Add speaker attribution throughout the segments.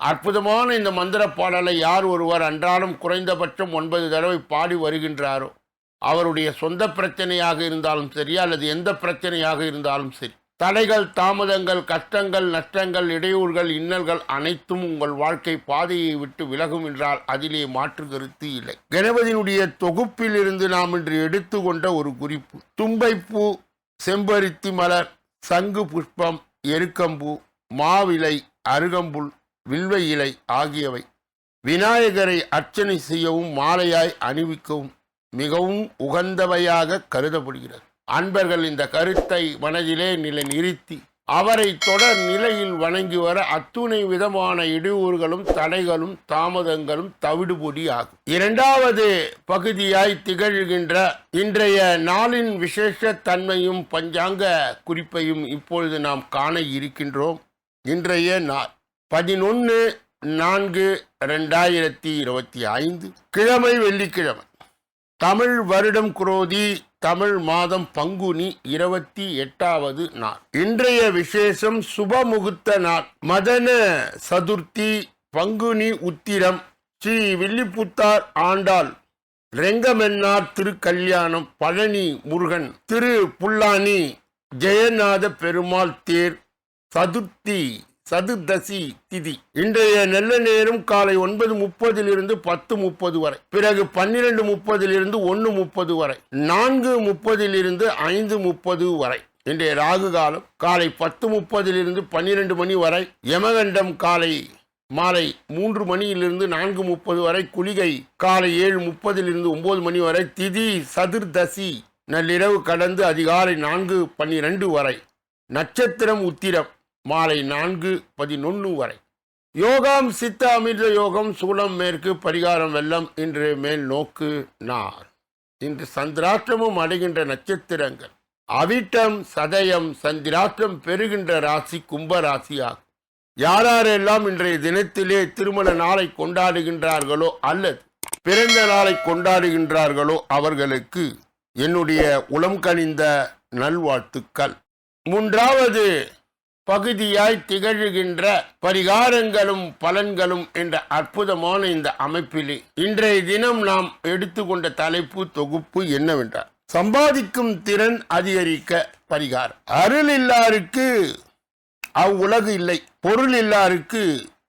Speaker 1: அற்புதமான இந்த மந்திர பாடலை யார் ஒருவர் அன்றாடம் குறைந்தபட்சம் ஒன்பது தடவை பாடி வருகின்றாரோ அவருடைய சொந்த பிரச்சனையாக இருந்தாலும் சரி அல்லது எந்த பிரச்சனையாக இருந்தாலும் சரி தடைகள் தாமதங்கள் கஷ்டங்கள் நஷ்டங்கள் இடையூறுகள் இன்னல்கள் அனைத்தும் உங்கள் வாழ்க்கை பாதையை விட்டு விலகும் என்றால் அதிலே மாற்று கருத்து இல்லை. கணபதியினுடைய தொகுப்பில் இருந்து நாம் இன்று எடுத்துக்கொண்ட ஒரு குறிப்பு. தும்பைப்பூ செம்பருத்தி மலர் சங்கு புஷ்பம் எருக்கம்பூ மாவிலை அருகம்புல் வில்வ இலை ஆகியவை விநாயகரை அர்ச்சனை செய்யவும் மாலையாய் அணிவிக்கவும் மிகவும் உகந்தவையாக கருதப்படுகிறது. அன்பர்கள் இந்த கருத்தை மனதிலே நிலை நிறுத்தி அவரை தொடர் நிலையில் வணங்கி வர அத்துணை விதமான இடையூறுகளும் தடைகளும் தாமதங்களும் தவிடுபொடி ஆகும். இரண்டாவது பகுதியாய் திகழ்கின்ற இன்றைய நாளின் விசேஷ தன்மையும் பஞ்சாங்க குறிப்பையும் இப்பொழுது நாம் காண இருக்கின்றோம். இன்றைய நாள் பதினொன்று நான்கு ரெண்டாயிரத்தி இருபத்தி ஐந்து கிழமை வெள்ளிக்கிழமை. தமிழ் வருடம் குரோதி தமிழ் மாதம் பங்குனி இருபத்தி எட்டாவது நாள். இன்றைய விசேஷம் சுபமுகூர்த்த நாள். மதன சதுர்த்தி பங்குனி உத்திரம் ஸ்ரீ வில்லிபுத்தார் ஆண்டாள் ரெங்கமென்னார் திருக்கல்யாணம் பழனி முருகன் திரு புல்லானி ஜெயநாத பெருமாள் தேர் சதுர்த்தி சதுர்தசி திதி. இன்றைய நல்ல நேரம் காலை ஒன்பது முப்பதிலிருந்து பத்து முப்பது வரை. பிறகு பன்னிரண்டு முப்பதிலிருந்து ஒன்று முப்பது வரை. நான்கு முப்பதிலிருந்து ஐந்து முப்பது வரை. இன்றைய ராகு காலம் காலை பத்து முப்பதிலிருந்து பன்னிரண்டு மணி வரை. யமகண்டம் காலை மாலை மூன்று மணியிலிருந்து நான்கு முப்பது வரை. குளிகை காலை ஏழு முப்பதிலிருந்து ஒன்பது மணி வரை. திதி சதுர்தசி. நள்ளிரவு கடந்து அதிகாலை நான்கு பன்னிரண்டு வரை. நட்சத்திரம் உத்திரம். மாலை நான்கு பதினொன்று வரை. யோகம் சித்த அமிர்த யோகம் சூலம் மேற்கு பரிகாரம் வெள்ளம் இன்று மேல் நோக்கு நார். இன்று சந்திராஷ்டமும் அடைகின்ற நட்சத்திரங்கள். அவிட்டம் சதயம் சந்திராஷ்டம் பெறுகின்ற ராசி கும்ப ராசியாகும். யாரெல்லாம் இன்றைய தினத்திலே திருமண நாளை கொண்டாடுகின்றார்களோ அல்லது பிறந்த நாளை கொண்டாடுகின்றார்களோ அவர்களுக்கு என்னுடைய உளம் கனிந்த நல்வாழ்த்துக்கள். மூன்றாவது பகுதியாய் திகழ்கின்ற பரிகாரங்களும் பலன்களும் என்ற அற்புதமான இந்த அமைப்பிலே இன்றைய தினம் நாம் எடுத்துக்கொண்ட தலைப்பு தொகுப்பு என்னவென்றால் சம்பாதிக்கும் திறன் அதிகரிக்க பரிகாரம். அருள் இல்லாருக்கு அவ்வுலகு இல்லை பொருள் இல்லாருக்கு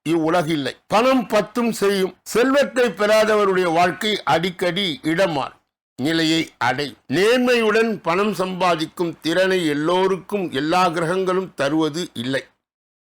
Speaker 1: இவ்வுலகு இல்லை. பணம் பத்தும் செய்யும் செல்வத்தை பெறாதவருடைய வாழ்க்கை அடிக்கடி இடமாறும். நிலையை அடை. நேர்மையுடன் பணம் சம்பாதிக்கும் திறனை எல்லோருக்கும் எல்லா கிரகங்களும் தருவது இல்லை.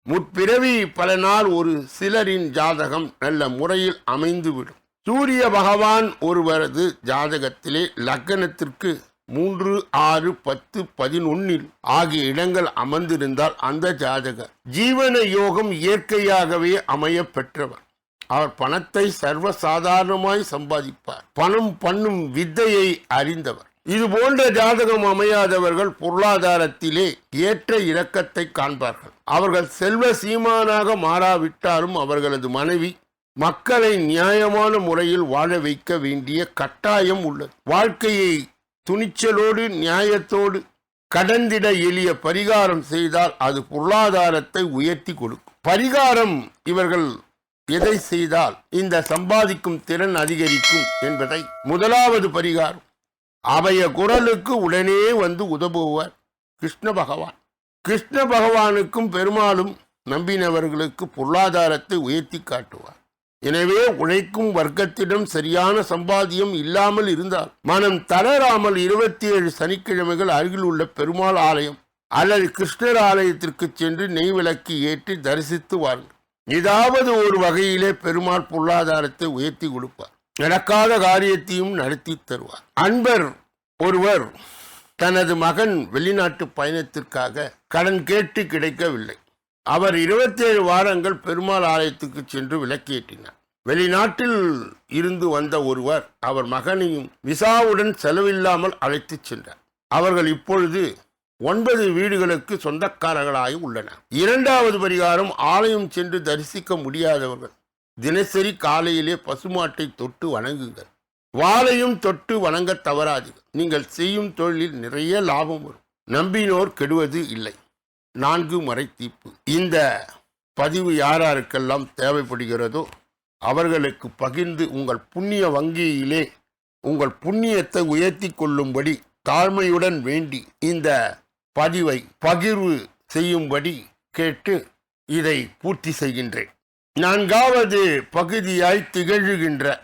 Speaker 1: முற்பிறவி பல நாள் ஒரு சிலரின் ஜாதகம் நல்ல முறையில் அமைந்துவிடும். சூரிய பகவான் ஒருவரது ஜாதகத்திலே லக்னத்திற்கு மூன்று ஆறு பத்து பதினொன்னில் ஆகிய இடங்கள் அமர்ந்திருந்தால் அந்த ஜாதகர் ஜீவன யோகம் இயற்கையாகவே அமைய பெற்றவர். அவர் பணத்தை சர்வ சாதாரணமாய் சம்பாதிப்பார். பணம் பண்ணும் வித்தையை அறிந்தவர். இது போன்ற ஜாதகம் அமையாதவர்கள் பொருளாதாரத்திலே ஏற்ற இறக்கத்தை காண்பார்கள். அவர்கள் செல்வ சீமானாக மாறாவிட்டாலும் அவர்களது மனைவி மக்களை நியாயமான முறையில் வாழ வைக்க வேண்டிய கட்டாயம் உள்ளது. வாழ்க்கையை துணிச்சலோடு நியாயத்தோடு கடந்திட எளிய பரிகாரம் செய்தால் அது பொருளாதாரத்தை உயர்த்தி கொடுக்கும். பரிகாரம் இவர்கள் எதை செய்தால் இந்த சம்பாதிக்கும் திறன் அதிகரிக்கும் என்பதை முதலாவது பரிகாரம். அவைய குரலுக்கு உடனே வந்து உதவுவர் கிருஷ்ண பகவான். கிருஷ்ண பகவானுக்கும் பெருமாளும் நம்பினவர்களுக்கு பொருளாதாரத்தை உயர்த்தி காட்டுவார். எனவே உழைக்கும் வர்க்கத்திடம் சரியான சம்பாதியம் இல்லாமல் இருந்தால் மனம் தளராமல் இருபத்தி ஏழு சனிக்கிழமைகள் அருகில் உள்ள பெருமாள் ஆலயம் அல்லது கிருஷ்ணர் ஆலயத்திற்கு சென்று நெய் விளக்கு ஏற்றி தரிசித்து வாருங்கள். ஏதாவது ஒரு வகையிலே பெருமாள் பொருளாதாரத்தை உயர்த்தி கொடுப்பார். நடக்காத காரியத்தையும் நடத்தி தருவார். அன்பர் ஒருவர் தனது மகன் வெளிநாட்டு பயணத்திற்காக கடன் கேட்டு கிடைக்கவில்லை. அவர் இருபத்தேழு வாரங்கள் பெருமாள் ஆலயத்துக்கு சென்று விளக்கேற்றினார். வெளிநாட்டில் இருந்து வந்த ஒருவர் அவர் மகனையும் விசாவுடன் செலவில்லாமல் அழைத்துச் சென்றார். அவர்கள் இப்பொழுது ஒன்பது வீடுகளுக்கு சொந்தக்காரர்களாகி உள்ளன. இரண்டாவது பரிகாரம் ஆலயம் சென்று தரிசிக்க முடியாதவர்கள். தினசரி காலையிலே பசுமாட்டை தொட்டு வணங்குங்கள். வாளையும் தொட்டு வணங்க தவறாதீர்கள். நீங்கள் செய்யும் தொழிலில் நிறைய லாபம் வரும். நம்பினோர் கெடுவது இல்லை. நான்கு மறை தீப்பு இந்த பதிவு யாராருக்கெல்லாம் தேவைப்படுகிறதோ அவர்களுக்கு பகிர்ந்து உங்கள் புண்ணிய வங்கியிலே உங்கள் புண்ணியத்தை உயர்த்தி கொள்ளும்படி தாழ்மையுடன் வேண்டி இந்த பதிவை பகிர்வு செய்யும்படி கேட்டு இதை பூர்த்தி செய்கின்றேன். நான்காவது பகுதியாய் திகழ்கின்ற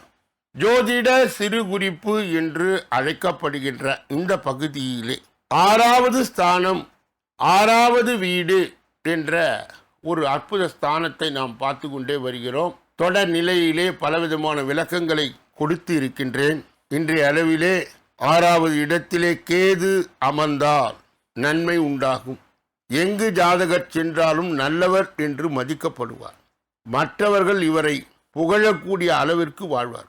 Speaker 1: ஜோதிட சிறு குறிப்பு என்று அழைக்கப்படுகின்ற இந்த பகுதியிலே ஆறாவது ஸ்தானம் ஆறாவது வீடு என்ற ஒரு அற்புத ஸ்தானத்தை நாம் பார்த்து கொண்டே வருகிறோம். தொடர் நிலையிலே பலவிதமான விளக்கங்களை கொடுத்து இருக்கின்றேன். இன்றைய அளவிலே ஆறாவது இடத்திலே கேது அமர்ந்தால் நன்மை உண்டாகும். எங்கு ஜாதகர் சென்றாலும் நல்லவர் என்று மதிக்கப்படுவார். மற்றவர்கள் இவரை புகழக்கூடிய அளவிற்கு வாழ்வார்.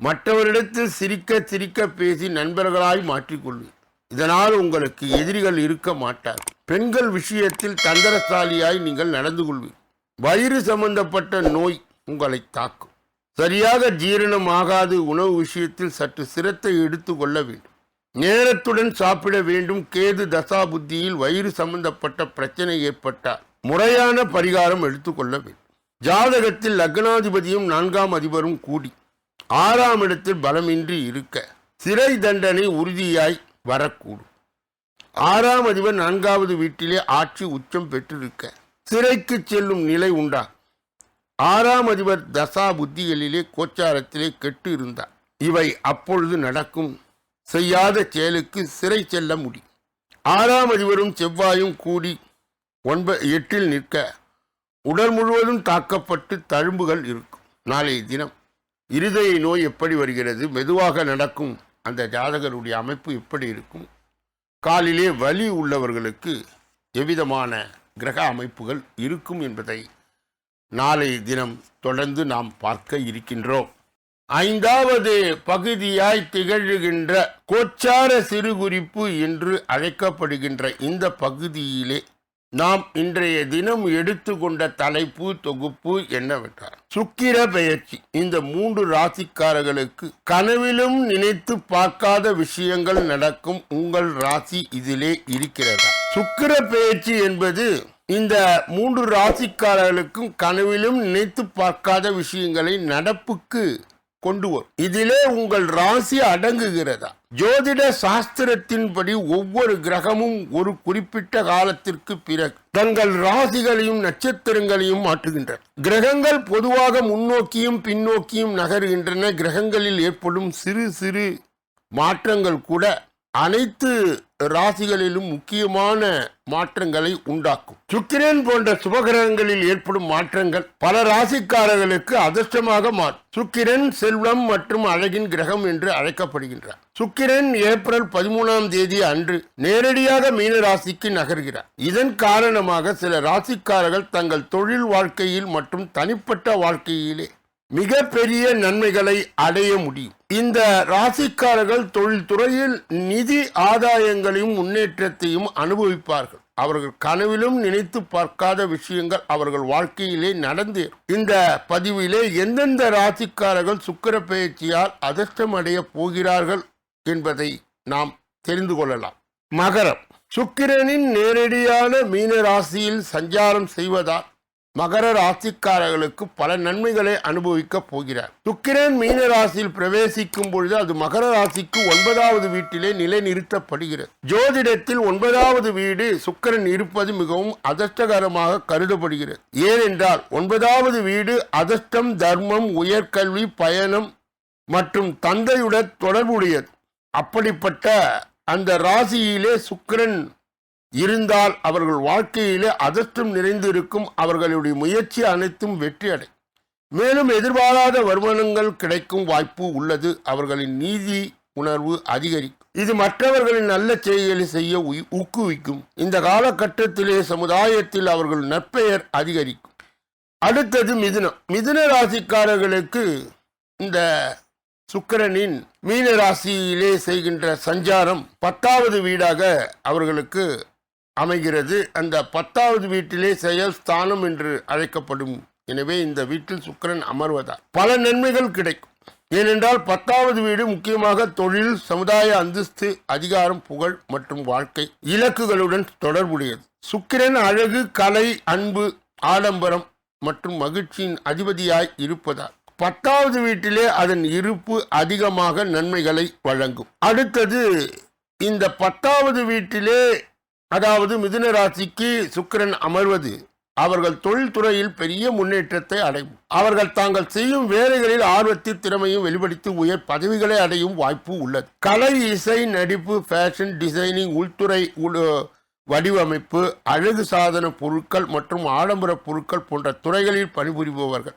Speaker 1: மற்றவரிடத்தில் சிரிக்க சிரிக்க பேசி நண்பர்களாய் மாற்றிக்கொள்வீர். இதனால் உங்களுக்கு எதிரிகள் இருக்க மாட்டார். பெண்கள் விஷயத்தில் தந்திரசாலியாய் நீங்கள் நடந்து கொள்வீர். வயிறு சம்பந்தப்பட்ட நோய் உங்களை தாக்கும். சரியாக ஜீரணம் ஆகாது உணவு விஷயத்தில் சற்று சிரத்தை எடுத்து கொள்ள வேண்டும். நேரத்துடன் சாப்பிட வேண்டும். கேது தசா புத்தியில் வயிறு சம்பந்தப்பட்ட பிரச்சனை ஏற்பட்டால் முறையான பரிகாரம் எடுத்துக்கொள்ள வேண்டும். ஜாதகத்தில் லக்னாதிபதியும் நான்காம் அதிபரும் கூடி ஆறாம் இடத்தில் பலமின்றி இருக்க சிறை தண்டனை உறுதியாய் வரக்கூடும். ஆறாம் அதிபர் நான்காவது வீட்டிலே ஆட்சி உச்சம் பெற்றிருக்க சிறைக்கு செல்லும் நிலை உண்டா? ஆறாம் அதிபர் தசா புத்திகளிலே கோச்சாரத்திலே கெட்டு இருந்தார் இவை அப்பொழுது நடக்கும் செய்யாத செயலுக்கு சிறை செல்ல முடியும் ஆறாம் அதிபரும் செவ்வாயும் கூடி ஒன்ப எட்டில் நிற்க உடல் முழுவதும் தாக்கப்பட்டு தழும்புகள் இருக்கும். நாளைய தினம் இருதய நோய் எப்படி வருகிறது மெதுவாக நடக்கும் அந்த ஜாதகருடைய அமைப்பு எப்படி இருக்கும்? காலிலே வலி உள்ளவர்களுக்கு எவ்விதமான கிரக அமைப்புகள் இருக்கும் என்பதை நாளை தினம் தொடர்ந்து நாம் பார்க்க இருக்கின்றோம். ஐந்தாவது பகுதியாய் திகழ்கின்ற கோச்சார சிறுகுறிப்பு என்று அழைக்கப்படுகின்ற இந்த பகுதியிலே நாம் இன்றைய தினம் எடுத்துக்கொண்ட தலைப்பு தொகுப்பு என்னவென்றால் சுக்கிர பெயர்ச்சி. இந்த மூன்று ராசிக்காரர்களுக்கு கனவிலும் நினைத்து பார்க்காத விஷயங்கள் நடக்கும் உங்கள் ராசி இதிலே இருக்கிறதா? சுக்கிர பெயர்ச்சி என்பது இந்த மூன்று ராசிக்காரர்களுக்கும் கனவிலும் நினைத்து பார்க்காத விஷயங்களை நடப்புக்கு கொண்டு வரும். இதிலே உங்கள் ராசி அடங்குகிறதா? ஜோதிட சாஸ்திரத்தின்படி ஒவ்வொரு கிரகமும் ஒரு குறிப்பிட்ட காலத்திற்கு பிறகு தங்கள் ராசிகளையும் நட்சத்திரங்களையும் மாற்றுகின்றன. கிரகங்கள் பொதுவாக முன்னோக்கியும் பின்னோக்கியும் நகருகின்றன. கிரகங்களில் ஏற்படும் சிறு சிறு மாற்றங்கள் கூட அனைத்து ராசிகளிலும் முக்கியமான மாற்றங்களை உண்டாக்கும். சுக்கிரன் போன்ற சுபகிரகங்களில் ஏற்படும் மாற்றங்கள் பல ராசிக்காரர்களுக்கு அதிர்ஷ்டமாக மாறும். சுக்கிரன் செல்வம் மற்றும் அழகின் கிரகம் என்று அழைக்கப்படுகின்றார். சுக்கிரன் ஏப்ரல் பதிமூணாம் தேதி அன்று நேரடியாக மீன ராசிக்கு நகர்கிறார். இதன் காரணமாக சில ராசிக்காரர்கள் தங்கள் தொழில் வாழ்க்கையில் மற்றும் தனிப்பட்ட வாழ்க்கையிலே மிகப்பெரிய நன்மைகளை அடைய முடியும். இந்த ராசிக்காரர்கள் தொழில்துறையில் நிதி ஆதாயங்களையும் முன்னேற்றத்தையும் அனுபவிப்பார்கள். அவர்கள் கனவிலும் நினைத்து பார்க்காத விஷயங்கள் அவர்கள் வாழ்க்கையிலே நடந்து இந்த பதிவிலே எந்தெந்த ராசிக்காரர்கள் சுக்கிர பயிற்சியால் அதிர்ஷ்டம் அடைய போகிறார்கள் என்பதை நாம் தெரிந்து கொள்ளலாம். மகரம். சுக்கிரனின் நேரடியான மீன ராசியில் சஞ்சாரம் செய்வதால் மகர ராசிக்காரர்களுக்கு பல நன்மைகளை அனுபவிக்க போகிறார். சுக்கிரன் மீன ராசியில் பிரவேசிக்கும் பொழுது அது மகர ராசிக்கு ஒன்பதாவது வீட்டிலே நிலைநிறுத்தப்படுகிறது. ஜோதிடத்தில் ஒன்பதாவது வீடு சுக்கிரன் இருப்பது மிகவும் அதிர்ஷ்டகரமாக கருதப்படுகிறது. ஏனென்றால் ஒன்பதாவது வீடு அதிர்ஷ்டம் தர்மம் உயர்கல்வி பயணம் மற்றும் தந்தையுடன் தொடர்புடையது. அப்படிப்பட்ட அந்த ராசியிலே சுக்கிரன் இருந்தால் அவர்கள் வாழ்க்கையிலே அதற்றும் நிறைந்திருக்கும். அவர்களுடைய முயற்சி அனைத்தும் வெற்றி அடை மேலும் எதிர்பாராத வருமானங்கள் கிடைக்கும் வாய்ப்பு உள்ளது. அவர்களின் நீதி உணர்வு அதிகரிக்கும். இது மற்றவர்களின் நல்ல செய்திகளை செய்ய ஊக்குவிக்கும். இந்த காலகட்டத்திலே சமுதாயத்தில் அவர்கள் நற்பெயர் அதிகரிக்கும். அடுத்தது மிதுனம். மிதுன ராசிக்காரர்களுக்கு இந்த சுக்கிரனின் மீன ராசியிலே செய்கின்ற சஞ்சாரம் பத்தாவது வீடாக அவர்களுக்கு அமைகிறது. அந்த பத்தாவது வீட்டிலே செயல் ஸ்தானம் என்று அழைக்கப்படும். எனவே இந்த வீட்டில் சுக்கிரன் அமர்வதால் பல நன்மைகள் கிடைக்கும். ஏனென்றால் பத்தாவது வீடு முக்கியமாக தொழில் சமுதாய அந்தஸ்து அதிகாரம் புகழ் மற்றும் வாழ்க்கை இலக்குகளுடன் தொடர்புடையது. சுக்கிரன் அழகு கலை அன்பு ஆடம்பரம் மற்றும் மகிழ்ச்சியின் அதிபதியாய் இருப்பதால் பத்தாவது வீட்டிலே அதன் இருப்பு அதிகமாக நன்மைகளை வழங்கும். அடுத்தது இந்த பத்தாவது வீட்டிலே அதாவது மிதுன ராசிக்கு சுக்கிரன் அமர்வது. அவர்கள் தொழில்துறையில் பெரிய முன்னேற்றத்தை அடையும். அவர்கள் தாங்கள் செய்யும் வேலைகளில் ஆர்வத்தில் திறமையும் வெளிப்படுத்தி உயர் பதவிகளை அடையும் வாய்ப்பு உள்ளது. கலை இசை நடிப்பு ஃபேஷன் டிசைனிங் உள்துறை வடிவமைப்பு அழகு சாதன பொருட்கள் மற்றும் ஆடம்பர பொருட்கள் போன்ற துறைகளில் பணிபுரிபவர்கள்.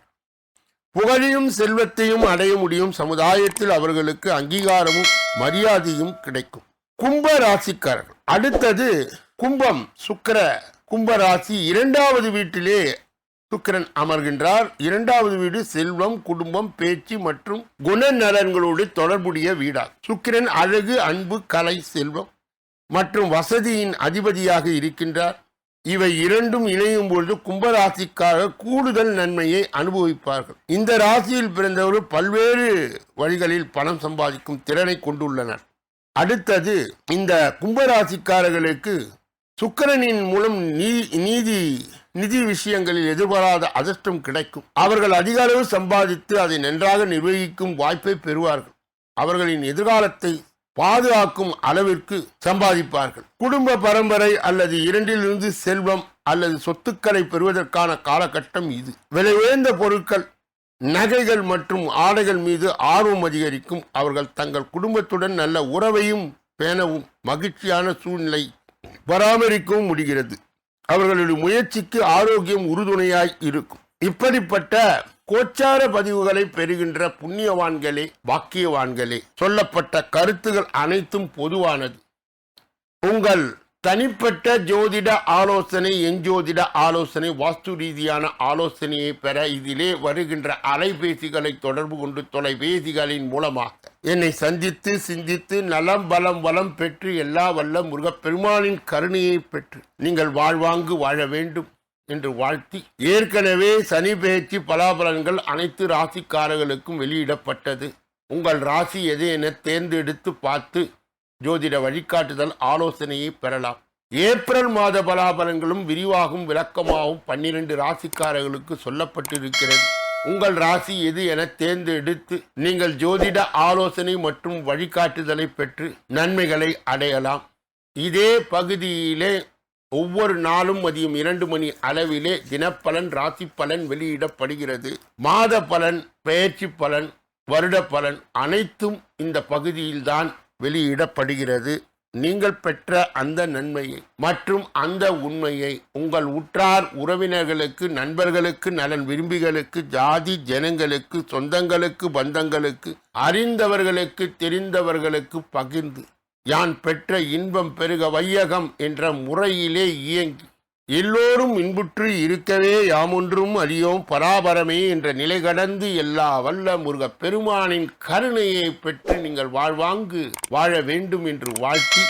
Speaker 1: புகழையும் செல்வத்தையும் அடைய முடியும் சமுதாயத்தில் அவர்களுக்கு அங்கீகாரமும் மரியாதையும் கிடைக்கும். கும்ப ராசிக்காரர்கள். அடுத்தது கும்பம் சுக்கிர கும்ப ராசி இரண்டாவது வீட்டிலே சுக்கிரன் அமர்கின்றார். இரண்டாவது வீடு செல்வம் குடும்பம் பேச்சு மற்றும் குணநலன்களோடு தொடர்புடைய வீடாக சுக்கிரன் அழகு அன்பு கலை செல்வம் மற்றும் வசதியின் அதிபதியாக இருக்கின்றார். இவை இரண்டும் இணையும் பொழுது கும்பராசிக்காக கூடுதல் நன்மையை அனுபவிப்பார்கள். இந்த ராசியில் பிறந்தவர்கள் பல்வேறு வழிகளில் பணம் சம்பாதிக்கும் திறனை கொண்டுள்ளனர். அடுத்தது இந்த கும்பராசிக்காரர்களுக்கு சுக்கிரனின் மூலம் நீதி நிதி விஷயங்களில் எதிர்பாராத அதிர்ஷ்டம் கிடைக்கும். அவர்கள் அதிக அளவு சம்பாதித்து அதை நன்றாக நிர்வகிக்கும் வாய்ப்பை பெறுவார்கள். அவர்களின் எதிர்காலத்தை பாதுகாக்கும் அளவிற்கு சம்பாதிப்பார்கள். குடும்ப பரம்பரை அல்லது இரண்டிலிருந்து செல்வம் அல்லது சொத்துக்களை பெறுவதற்கான காலகட்டம் இது. விலை உயர்ந்த பொருட்கள் நகைகள் மற்றும் ஆடைகள் மீது ஆர்வம் அதிகரிக்கும். அவர்கள் தங்கள் குடும்பத்துடன் நல்ல உறவையும் பேணவும் மகிழ்ச்சியான சூழ்நிலை பராமரிக்கவும் முடிகிறது. அவர்களுடைய முயற்சிக்கு ஆரோக்கியம் உறுதுணையாய் இருக்கும். இப்படிப்பட்ட கோச்சார பதிவுகளை பெறுகின்ற புண்ணியவான்களே பாக்கியவான்களே சொல்லப்பட்ட கருத்துகள் அனைத்தும் பொதுவானது. உங்கள் தனிப்பட்ட ஜோதிட ஆலோசனை எஞ்சோதிட ஆலோசனை வாஸ்து ரீதியான ஆலோசனையை பெற இதிலே வருகின்ற அலைபேசிகளை தொடர்பு கொண்டு தொலைபேசிகளின் மூலமாக என்னை சந்தித்து சிந்தித்து நலம் பலம் வளம் பெற்று எல்லா வல்ல முருகப்பெருமானின் கருணையை பெற்று நீங்கள் வாழ்வாங்கு வாழ வேண்டும் என்று வாழ்த்தி ஏற்கனவே சனி பெயர்ச்சி பலாபலன்கள் அனைத்து ராசிக்காரர்களுக்கும் வெளியிடப்பட்டது. உங்கள் ராசி எது என தேர்ந்தெடுத்து பார்த்து ஜோதிட வழிகாட்டுதல் ஆலோசனையை பெறலாம். ஏப்ரல் மாத பலாபலன்களும் விரிவாகும் விளக்கமாகவும் பன்னிரண்டு ராசிக்காரர்களுக்கு சொல்லப்பட்டிருக்கிறது. உங்கள் ராசி எது என தேர்ந்தெடுத்து நீங்கள் ஜோதிட ஆலோசனை மற்றும் வழிகாட்டுதலை பெற்று நன்மைகளை அடையலாம். இதே பகுதியிலே ஒவ்வொரு நாளும் மதியம் இரண்டு மணி அளவிலே தினப்பலன் ராசி பலன் வெளியிடப்படுகிறது. மாத பலன் பயிற்சி பலன் வருட பலன் அனைத்தும் இந்த பகுதியில்தான் வெளியிடப்படுகிறது. நீங்கள் பெற்ற அந்த நன்மையை மற்றும் அந்த உண்மையை உங்கள் உற்றார் உறவினர்களுக்கு நண்பர்களுக்கு நலன் விரும்பிகளுக்கு ஜாதி ஜனங்களுக்கு சொந்தங்களுக்கு பந்தங்களுக்கு அறிந்தவர்களுக்கு தெரிந்தவர்களுக்கு பகிர்ந்து யான் பெற்ற இன்பம் பெருக வையகம் என்ற முறையிலே இயங்கி எல்லோரும் இன்புற்று இருக்கவே யாமொன்றும் அறியோம் பராபரமே என்ற நிலை கடந்து எல்லா வல்ல முருகப் பெருமானின் கருணையை பெற்று நீங்கள் வாழ்வாங்கு வாழ வேண்டும் என்று வாழ்த்தி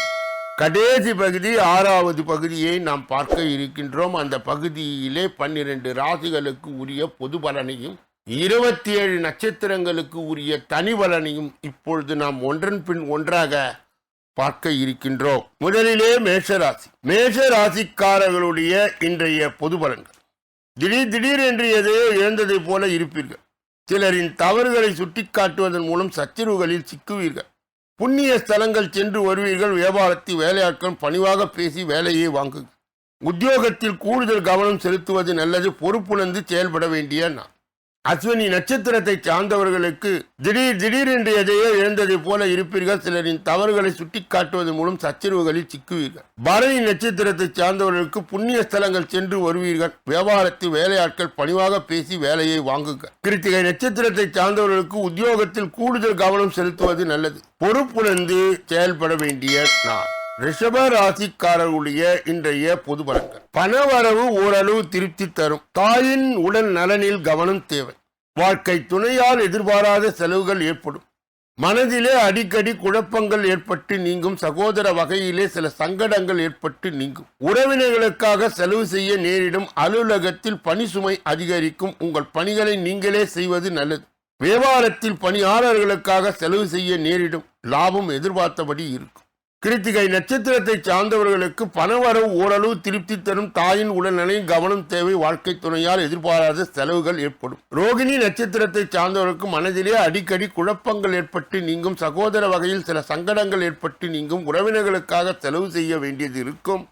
Speaker 1: கடைசி பகுதி ஆறாவது பகுதியை நாம் பார்க்க இருக்கின்றோம். அந்த பகுதியிலே பன்னிரண்டு ராசிகளுக்கு உரிய பொது பலனையும் இருபத்தி ஏழு நட்சத்திரங்களுக்கு உரிய தனி பலனையும் இப்பொழுது நாம் ஒன்றன் பின் ஒன்றாக பார்க்க இருக்கின்றோம் முதலிலே மேஷராசி. மேஷ ராசிக்காரர்களுடைய இன்றைய பொது பலன்கள் திடீர் திடீர் என்று எதையோ இழந்ததைப் போல இருப்பீர்கள். சிலரின் தவறுகளை சுட்டிக்காட்டுவதன் மூலம் சச்சரவுகளில் சிக்குவீர்கள். புண்ணிய ஸ்தலங்கள் சென்று வருவீர்கள். வியாபாரத்தில் வேலையாட்கள் பணிவாக பேசி வேலையை வாங்குங்கள். உத்தியோகத்தில் கூடுதல் கவனம் செலுத்துவது நல்லது. பொறுப்புணர்ந்து செயல்பட வேண்டிய நான் அஸ்வினி நட்சத்திரத்தை சார்ந்தவர்களுக்கு திடீர் திடீர் என்று எதையோ இழந்ததை போல இருப்பீர்கள். சிலரின் தவறுகளை சுட்டிக்காட்டுவதன் மூலம் சச்சரவுகளில் சிக்குவீர்கள். பரணி நட்சத்திரத்தை சார்ந்தவர்களுக்கு புண்ணிய ஸ்தலங்கள் சென்று வருவீர்கள். வியாபாரத்தில் வேலையாட்கள் பணிவாக பேசி வேலையை வாங்குங்கள். கிருத்திகை நட்சத்திரத்தை சார்ந்தவர்களுக்கு உத்தியோகத்தில் கூடுதல் கவனம் செலுத்துவது நல்லது. பொறுப்புணர்ந்து செயல்பட வேண்டிய நாள். ரிஷப ராசிக்காரர்களுடைய இன்றைய பொது பலன்கள் பணவரவு ஓரளவு திருப்தி தரும். தாயின் உடல் நலனில் கவனம் தேவை. வாழ்க்கை துணையால் எதிர்பாராத செலவுகள் ஏற்படும். மனதிலே அடிக்கடி குழப்பங்கள் ஏற்பட்டு நீங்கும். சகோதர வகையிலே சில சங்கடங்கள் ஏற்பட்டு நீங்கும். உறவினர்களுக்காக செலவு செய்ய நேரிடும். அலுவலகத்தில் பணி சுமை அதிகரிக்கும். உங்கள் பணிகளை நீங்களே செய்வது நல்லது. வியாபாரத்தில் பணியாளர்களுக்காக செலவு செய்ய நேரிடும். லாபம் எதிர்பார்த்தபடி இருக்கும். கிருத்திகை நட்சத்திரத்தை சார்ந்தவர்களுக்கு பணவரவு ஓரளவு திருப்தி தரும் தாயின் உடல்நிலையும் கவனம் தேவை வாழ்க்கை துணையால் எதிர்பாராத செலவுகள் ஏற்படும். ரோகிணி நட்சத்திரத்தை சார்ந்தவர்களுக்கு மனதிலே அடிக்கடி குழப்பங்கள் ஏற்பட்டு நீங்கும் சகோதர வகையில் சில சங்கடங்கள் ஏற்பட்டு நீங்கும் உறவினர்களுக்காக செலவு செய்ய வேண்டியது இருக்கும்.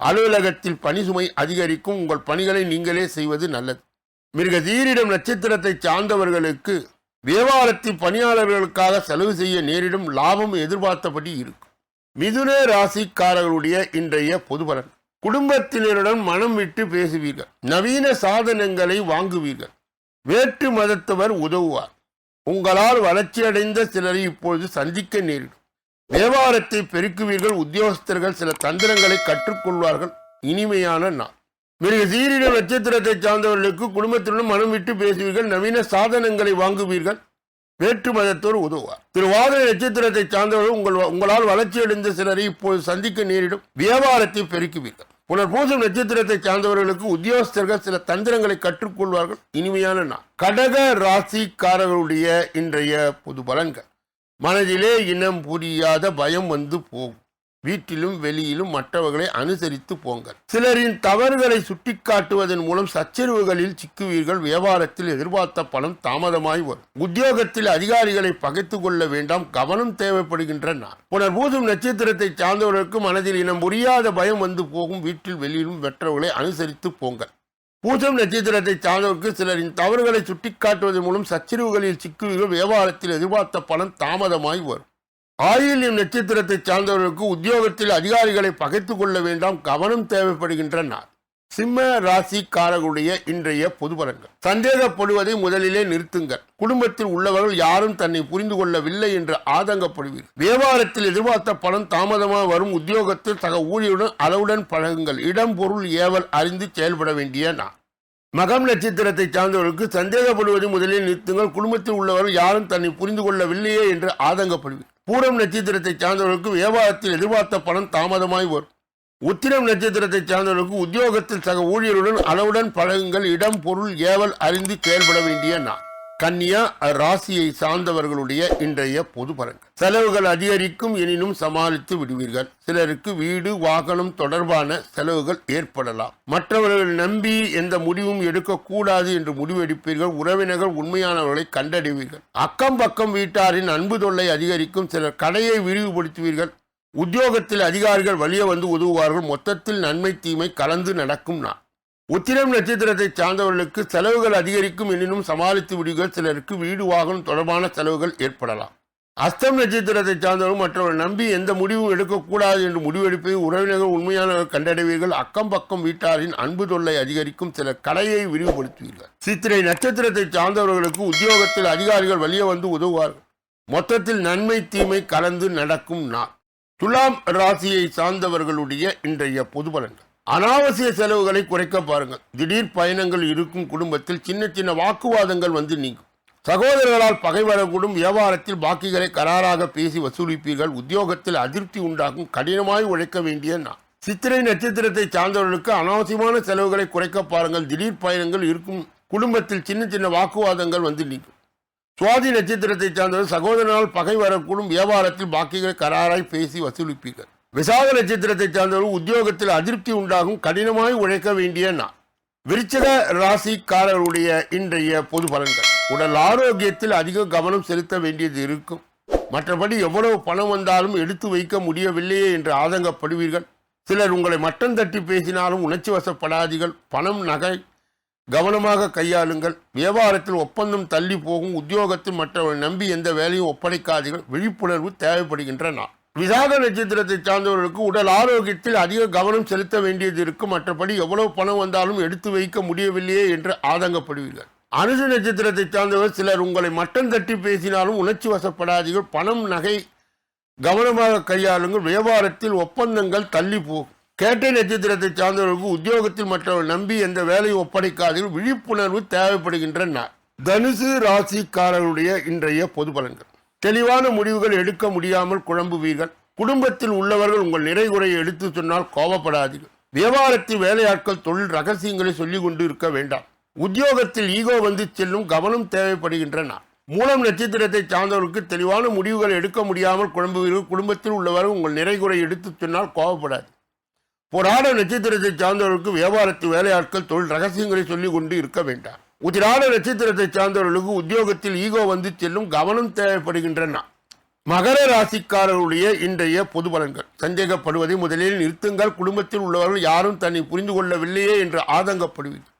Speaker 1: அலுவலகத்தில் பணி சுமை அதிகரிக்கும் உங்கள் பணிகளை நீங்களே செய்வது நல்லது. மிருகதீரிடம் நட்சத்திரத்தை சார்ந்தவர்களுக்கு வியாபாரத்தில் பணியாளர்களுக்காக செலவு செய்ய நேரிடும் லாபம் எதிர்பார்த்தபடி இருக்கும். மிதுன ராசிக்காரர்களுடைய இன்றைய பொது பலன். குடும்பத்தினருடன் மனம் விட்டு பேசுவீர்கள். நவீன சாதனங்களை வாங்குவீர்கள். வேற்று மதத்தவர் உதவுவார். உங்களால் வளர்ச்சியடைந்த சிலரை இப்பொழுது சந்திக்க நேரிடும். வியாபாரத்தை பெருக்குவீர்கள். உத்தியோகஸ்தர்கள் சில தந்திரங்களை கற்றுக்கொள்வார்கள். இனிமையான நாள். மிருக சீரிட நட்சத்திரத்தை சார்ந்தவர்களுக்கு குடும்பத்துடன் மனம் விட்டு பேசுவீர்கள். நவீன சாதனங்களை வாங்குவீர்கள். வேற்று மதத்தோர் உதவுவார். திருவாதிரை நட்சத்திரத்தை சார்ந்தவர்கள் உங்கள் உங்களால் வளர்ச்சியடைந்த சிலரை இப்போது சந்திக்க நேரிடும் வியாபாரத்தை பெருக்குவீர்கள். புனர்பூசம் நட்சத்திரத்தை சார்ந்தவர்களுக்கு உத்தியோகஸ்தர்கள் சில தந்திரங்களை கற்றுக்கொள்வார்கள். இனிமையான நாள். கடக ராசிக்காரர்களுடைய இன்றைய பொது பலன்கள். மனதிலே இனம் புரியாத பயம் வந்து போகும். வீட்டிலும் வெளியிலும் மற்றவர்களை அனுசரித்து போங்கள். சிலரின் தவறுகளை சுட்டிக்காட்டுவதன் மூலம் சச்சரவுகளில் சிக்குவீர்கள். வியாபாரத்தில் எதிர்பார்த்த பணம் தாமதமாய் வரும். உத்தியோகத்தில் அதிகாரிகளை பகைத்து கொள்ள வேண்டாம். கவனம் தேவைப்படுகின்ற நான் புனர்பூசம் நட்சத்திரத்தை சார்ந்தவர்களுக்கு மனதில் இனம் புரியாத பயம் வந்து போகும். வீட்டில் வெளியிலும் மற்றவர்களை அனுசரித்து போங்கள். பூசம் நட்சத்திரத்தை சார்ந்தவருக்கு சிலரின் தவறுகளை சுட்டிக்காட்டுவதன் மூலம் சச்சரவுகளில் சிக்குவீர்கள். வியாபாரத்தில் எதிர்பார்த்த பணம் தாமதமாய் வரும். ஆயில்யம் நட்சத்திரத்தை சார்ந்தவர்களுக்கு உத்தியோகத்தில் அதிகாரிகளை பகைத்துக் கொள்ள வேண்டாம் கவனம் தேவைப்படுகின்ற நாள் சிம்ம ராசிக்காரர்களுடைய இன்றைய பொது பலன்கள் சந்தேகப்படுவதை முதலிலே நிறுத்துங்கள். குடும்பத்தில் உள்ளவர்கள் யாரும் தன்னை புரிந்து கொள்ளவில்லை என்று ஆதங்கப்படுவீர்கள் வியாபாரத்தில் எதிர்பார்த்த பணம் தாமதமாக வரும். உத்தியோகத்தில் சக ஊழியருடன் அளவுடன் பழகுங்கள். இடம் பொருள் ஏவல் அறிந்து செயல்பட வேண்டிய நான் மகம் நட்சத்திரத்தை சார்ந்தவர்களுக்கு சந்தேகப்படுவதை முதலில் நிறுத்துங்கள். குடும்பத்தில் உள்ளவர்கள் யாரும் தன்னை புரிந்து கொள்ளவில்லையே என்று ஆதங்கப்படுவீர்கள் பூரம் நட்சத்திரத்தை சார்ந்தவர்களுக்கு வியாபாரத்தில் எதிர்பார்த்த பணம் தாமதமாய் வரும். உத்திரம் நட்சத்திரத்தை சார்ந்தவர்களுக்கு உத்தியோகத்தில் சக ஊழியருடன் அளவுடன் பழகுங்கள். இடம் பொருள் ஏவல் அறிந்து செயல்பட வேண்டிய நான் கன்னியா ராசியை சார்ந்தவர்களுடைய இன்றைய பொது பலன்கள் செலவுகள் அதிகரிக்கும் எனினும் சமாளித்து விடுவீர்கள். சிலருக்கு வீடு வாகனம் தொடர்பான செலவுகள் ஏற்படலாம். மற்றவர்கள் நம்பி எந்த முடிவும் எடுக்கக்கூடாது என்று முடிவெடுப்பீர்கள். உறவினர்கள் உண்மையானவர்களை கண்டறிவீர்கள். அக்கம் பக்கம் வீட்டாரின் அன்பு தொல்லை அதிகரிக்கும். சிலர் கடையை விரிவுபடுத்துவீர்கள். உத்தியோகத்தில் அதிகாரிகள் வழியே வந்து உதவுவார்கள். மொத்தத்தில் நன்மை தீமை கலந்து நடக்கும் நான் உத்திரம் நட்சத்திரத்தை சார்ந்தவர்களுக்கு செலவுகள் அதிகரிக்கும் எனினும் சமாளித்து விடுகள் சிலருக்கு வீடு வாகனம் தொடர்பான செலவுகள் ஏற்படலாம். அஸ்தம் நட்சத்திரத்தை சார்ந்தவர்கள் மற்றவர்கள் நம்பி எந்த முடிவும் எடுக்கக்கூடாது என்று முடிவெடுப்பதை உறவினர்கள் உண்மையானவர் கண்டடைவீர்கள். அக்கம் பக்கம் வீட்டாரின் அன்பு தொல்லை அதிகரிக்கும். சில கடையை விரிவுபடுத்துவீர்கள். சித்திரை நட்சத்திரத்தை சார்ந்தவர்களுக்கு உத்தியோகத்தில் அதிகாரிகள் வழியே வந்து உதவுவார்கள். மொத்தத்தில் நன்மை தீமை கலந்து நடக்கும் நாள். துலாம் ராசியை சார்ந்தவர்களுடைய இன்றைய பொது பலன்கள் அனாவசிய செலவுகளை குறைக்க பாருங்கள். திடீர் பயணங்கள் இருக்கும் குடும்பத்தில் சின்ன சின்ன வாக்குவாதங்கள் வந்து நீங்கும். சகோதரர்களால் பகை வரக்கூடும் வியாபாரத்தில் பாக்கிகளை கராராக பேசி வசூலிப்பீர்கள். உத்தியோகத்தில் அதிருப்தி உண்டாகும். கடினமாய் உழைக்க வேண்டிய நான் சித்திரை நட்சத்திரத்தை சார்ந்தவர்களுக்கு அனாவசியமான செலவுகளை குறைக்க பாருங்கள். திடீர் பயணங்கள் இருக்கும் குடும்பத்தில் சின்ன சின்ன வாக்குவாதங்கள் வந்து நீங்கும். சுவாதி நட்சத்திரத்தை சார்ந்தவர் சகோதரனால் பகை வரக்கூடும் வியாபாரத்தில் பாக்கிகளை கராராய் பேசி வசூலிப்பீர்கள். விசாக நட்சத்திரத்தை சார்ந்தவர்கள் உத்தியோகத்தில் அதிருப்தி உண்டாகும் கடினமாய் உழைக்க வேண்டிய நாள். விருச்சக ராசிக்காரர்களுடைய இன்றைய பொது பலன்கள். உடல் ஆரோக்கியத்தில் அதிக கவனம் செலுத்த வேண்டியது இருக்கும். மற்றபடி எவ்வளவு பணம் வந்தாலும் எடுத்து வைக்க முடியவில்லையே என்று ஆதங்கப்படுவீர்கள். சிலர் உங்களை மட்டம் தட்டி பேசினாலும் உணர்ச்சி வசப்படாதீர்கள். பணம் நகை கவனமாக கையாளுங்கள். வியாபாரத்தில் ஒப்பந்தம் தள்ளி போகும் உத்தியோகத்தில் மற்றவர்கள் நம்பி எந்த வேலையும் ஒப்படைக்காதீர்கள். விழிப்புணர்வு தேவைப்படுகின்ற நாள். விசாக நட்சத்திரத்தை சார்ந்தவர்களுக்கு உடல் ஆரோக்கியத்தில் அதிக கவனம் செலுத்த வேண்டியது இருக்கும். மற்றபடி எவ்வளவு பணம் வந்தாலும் எடுத்து வைக்க முடியவில்லையே என்று ஆதங்கப்படுவீர்கள். அனுசு நட்சத்திரத்தை சார்ந்தவர் சிலர் உங்களை மட்டம் தட்டி பேசினாலும் உணர்ச்சி வசப்படாதீர்கள். பணம் நகை கவனமாக கையாளுங்கள். வியாபாரத்தில் ஒப்பந்தங்கள் தள்ளி போகும். கேட்டை நட்சத்திரத்தை சார்ந்தவர்களுக்கு உத்தியோகத்தில் மற்றவர் நம்பி எந்த வேலையை ஒப்படைக்காதீர்கள். விழிப்புணர்வு தேவைப்படுகின்ற நாள் தனுசு ராசிக்காரர்களுடைய இன்றைய பொது பலன்கள். தெளிவான முடிவுகள் எடுக்க முடியாமல் குழம்புவீர்கள். குடும்பத்தில் உள்ளவர்கள் உங்கள் நிறைகுறையை எடுத்து சொன்னால் கோபப்படாதீர்கள். வியாபாரத்தில் வேலையாட்கள் தொழில் ரகசியங்களை சொல்லிக் கொண்டு இருக்க வேண்டாம். உத்தியோகத்தில் ஈகோ வந்து செல்லும் கவனம் தேவைப்படுகின்றன. மூலம் நட்சத்திரத்தை சார்ந்தவர்களுக்கு தெளிவான முடிவுகள் எடுக்க முடியாமல் குழம்புவீர்கள். குடும்பத்தில் உள்ளவர்கள் உங்கள் நிறைகுறை எடுத்து சொன்னால் கோபப்படாது போராட நட்சத்திரத்தை சார்ந்தவர்களுக்கு வியாபாரத்தில் வேலையாட்கள் தொழில் ரகசியங்களை சொல்லிக் கொண்டு இருக்க வேண்டாம். உதிரான நட்சத்திரத்தை சார்ந்தவர்களுக்கு உத்தியோகத்தில் ஈகோ வந்து செல்லும் கவனம் தேவைப்படுகின்றன. மகர ராசிக்காரர்களுடைய இன்றைய பொது பலன்கள். சந்தேகப்படுவதை முதலில் நிறுத்துங்கள். குடும்பத்தில் உள்ளவர்கள் யாரும் தன்னை புரிந்து கொள்ளவில்லையே என்று ஆதங்கப்படுவீர்கள்.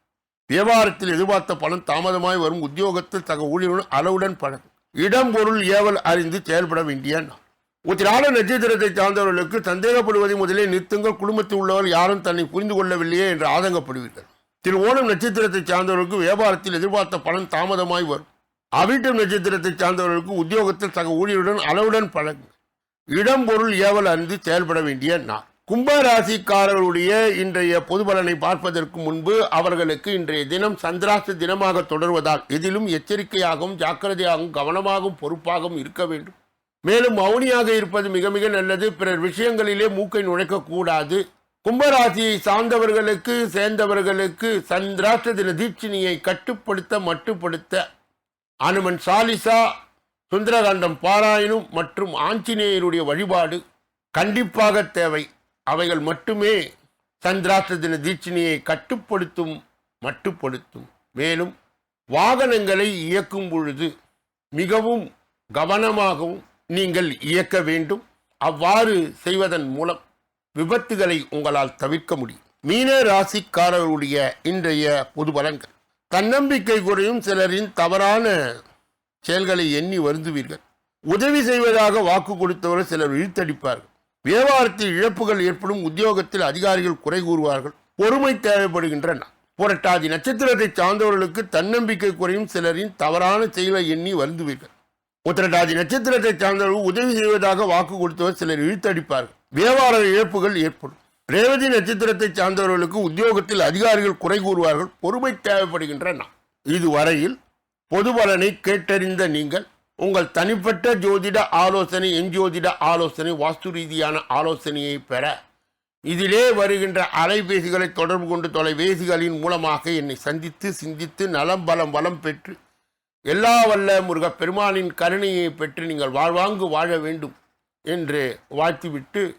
Speaker 1: வியாபாரத்தில் எதிர்பார்த்த பணம் தாமதமாய் வரும். உத்தியோகத்தில் சக ஊழியருடன் அளவுடன் பலன் இடம் பொருள் ஏவல் அறிந்து செயல்பட வேண்டிய நான் உத்திராட நட்சத்திரத்தை சார்ந்தவர்களுக்கு சந்தேகப்படுவதை முதலில் நிறுத்துங்கள். குடும்பத்தில் உள்ளவர்கள் யாரும் தன்னை புரிந்து கொள்ளவில்லையே என்று ஆதங்கப்படுவீர்கள். திரு ஓணம் நட்சத்திரத்தை சார்ந்தவர்களுக்கு வியாபாரத்தில் எதிர்பார்த்த பலன் தாமதமாய் வரும். அவிட்டம் நட்சத்திரத்தை சார்ந்தவர்களுக்கு உத்தியோகத்தில் சக ஊழியருடன் அளவுடன் பழங்கு இடம் பொருள் ஏவல் அறிந்து செயல்பட வேண்டிய நாள். கும்ப ராசிக்காரர்களுடைய இன்றைய பொது பலனை பார்ப்பதற்கு முன்பு அவர்களுக்கு இன்றைய தினம் சந்திராச தினமாக தொடர்வதால் எதிலும் எச்சரிக்கையாகவும் ஜாக்கிரதையாகவும் கவனமாகவும் பொறுப்பாகவும் இருக்க வேண்டும். மேலும் மௌனியாக இருப்பது மிக மிக நல்லது. பிறர் விஷயங்களிலே மூக்கை நுழைக்கக்கூடாது. கும்பராசியை சார்ந்தவர்களுக்கு சேர்ந்தவர்களுக்கு சந்திராஷ்ட தின தீட்சினியை கட்டுப்படுத்த மட்டுப்படுத்த அனுமன் சாலிசா சுந்தரகாண்டம் பாராயணம் மற்றும் ஆஞ்சநேயருடைய வழிபாடு கண்டிப்பாக தேவை. அவைகள் மட்டுமே சந்திராஷ்ட தின தீட்சினியை கட்டுப்படுத்தும் மட்டுப்படுத்தும். மேலும் வாகனங்களை இயக்கும் பொழுது மிகவும் கவனமாகவும் நீங்கள் இயக்க வேண்டும். அவ்வாறு செய்வதன் மூலம் விபத்துகளை உங்களால் தவிர்க்க முடியும். மீன ராசிக்காரர்களுடைய இன்றைய பொது பலன்கள் தன்னம்பிக்கை குறையும் சிலரின் தவறான செயல்களை எண்ணி வருந்துவீர்கள். உதவி செய்வதாக வாக்கு கொடுத்தவரை சிலர் இழுத்தடிப்பார்கள். வியாபாரத்தில் இழப்புகள் ஏற்படும் உத்தியோகத்தில் அதிகாரிகள் குறை கூறுவார்கள் பொறுமை தேவைப்படுகின்றன. புரட்டாதி நட்சத்திரத்தை சார்ந்தவர்களுக்கு தன்னம்பிக்கை குறையும் சிலரின் தவறான செயலை எண்ணி வருந்துவீர்கள். உத்திரட்டாதி நட்சத்திரத்தை சார்ந்தவர்கள் உதவி செய்வதாக வாக்கு கொடுத்தவர் சிலர் இழுத்தடிப்பார்கள். வியாபார இழப்புகள் ஏற்படும். ரேவதி நட்சத்திரத்தை சார்ந்தவர்களுக்கு உத்தியோகத்தில் அதிகாரிகள் குறை கூறுவார்கள். பொறுமை தேவைப்படுகின்றன. இதுவரையில் பொது பலனை கேட்டறிந்த நீங்கள் உங்கள் தனிப்பட்ட ஜோதிட ஆலோசனை எஞ்சோதிட ஆலோசனை வாஸ்து ரீதியான ஆலோசனையை பெற இதிலே வருகின்ற அலைபேசிகளை தொடர்பு கொண்டு தொலைபேசிகளின் மூலமாக என்னை சந்தித்து சிந்தித்து நலம் பலம் வளம் பெற்று எல்லா வல்ல முருகப் கருணையை பெற்று நீங்கள் வாழ்வாங்கு வாழ வேண்டும் என்று வாழ்த்திவிட்டு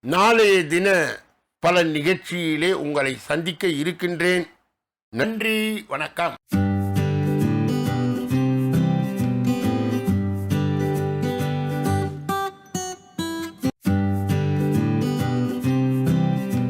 Speaker 1: நாளைய தின பல நிகழ்ச்சியிலே உங்களை சந்திக்க இருக்கின்றேன். நன்றி வணக்கம்.